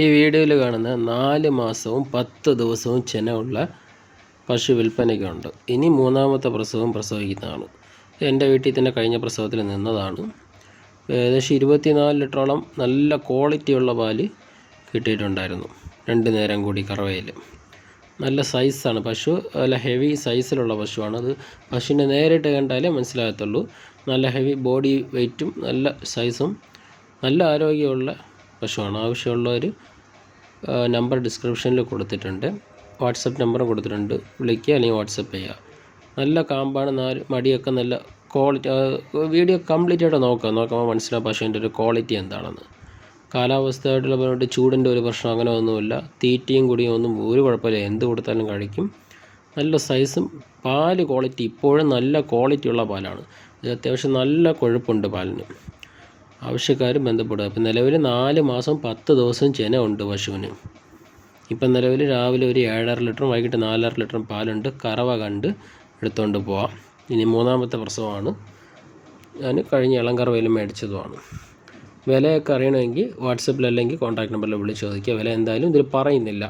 ഈ വീഡിയോയിൽ കാണുന്ന നാല് മാസവും പത്ത് ദിവസവും ചെനയുള്ള പശു വിൽപ്പനയ്ക്കുണ്ട്. ഇനി മൂന്നാമത്തെ പ്രസവം പ്രസവിക്കുന്നതാണ്. എന്റെ വീട്ടിൽ തന്നെ കഴിഞ്ഞ പ്രസവത്തിൽ നിന്നതാണ്. ഏകദേശം ഇരുപത്തിനാല് ലിറ്ററോളം നല്ല ക്വാളിറ്റിയുള്ള പാൽ കിട്ടിയിട്ടുണ്ടായിരുന്നു. രണ്ട് നേരം കൂടി കറവയിൽ. നല്ല സൈസാണ് പശു നല്ല ഹെവി സൈസിലുള്ള പശുവാണ്. അത് പശുവിനെ നേരിട്ട് കണ്ടാലേ മനസ്സിലാകത്തുള്ളൂ. നല്ല ഹെവി ബോഡി വെയ്റ്റും നല്ല സൈസും നല്ല ആരോഗ്യമുള്ള പശുവാണ്. ആവശ്യമുള്ളവർ നമ്പർ ഡിസ്ക്രിപ്ഷനിൽ കൊടുത്തിട്ടുണ്ട്. വാട്സപ്പ് നമ്പർ കൊടുത്തിട്ടുണ്ട്. വിളിക്കുക അല്ലെങ്കിൽ വാട്സപ്പ് ചെയ്യുക നല്ല കാമ്പാണ് നാല് മടിയൊക്കെ നല്ല ക്വാളിറ്റി വീഡിയോ കംപ്ലീറ്റ് ആയിട്ട് നോക്കുക. നോക്കുമ്പോൾ മനസ്സിലാവും പശുവിന്റെ ഒരു ക്വാളിറ്റി എന്താണെന്ന്. കാലാവസ്ഥയായിട്ടുള്ള പറഞ്ഞിട്ട് ചൂടിന്റെ ഒരു പ്രശ്നം അങ്ങനെ ഒന്നുമില്ല. തീറ്റയും കുടിയും ഒന്നും ഒരു കുഴപ്പമില്ല. എന്ത് കൊടുത്താലും കഴിക്കും. നല്ല സൈസും പാൽ ക്വാളിറ്റി ഇപ്പോഴും നല്ല ക്വാളിറ്റി ഉള്ള പാലാണ്. ഇത് അത്യാവശ്യം നല്ല കൊഴുപ്പുണ്ട് പാലിന്. ആവശ്യക്കാർ ബന്ധപ്പെടുക ഇപ്പം നിലവിൽ നാല് മാസം പത്ത് ദിവസം ചെന ഉണ്ട് പശുവിന്. ഇപ്പം നിലവിൽ രാവിലെ ഒരു ഏഴര ലിറ്ററും വൈകിട്ട് നാലര ലിറ്ററും പാലുണ്ട്. കറവ കണ്ട് എടുത്തുകൊണ്ട് പോവാം. ഇനി മൂന്നാമത്തെ പ്രസവമാണ്. ഞാൻ കഴിഞ്ഞ ഇളം കറവയിൽ മേടിച്ചതുമാണ്. വിലയൊക്കെ അറിയണമെങ്കിൽ വാട്സപ്പിൽ അല്ലെങ്കിൽ കോൺടാക്ട് നമ്പറിൽ വിളിച്ച് ചോദിക്കുക. വില എന്തായാലും ഇതിൽ പറയുന്നില്ല.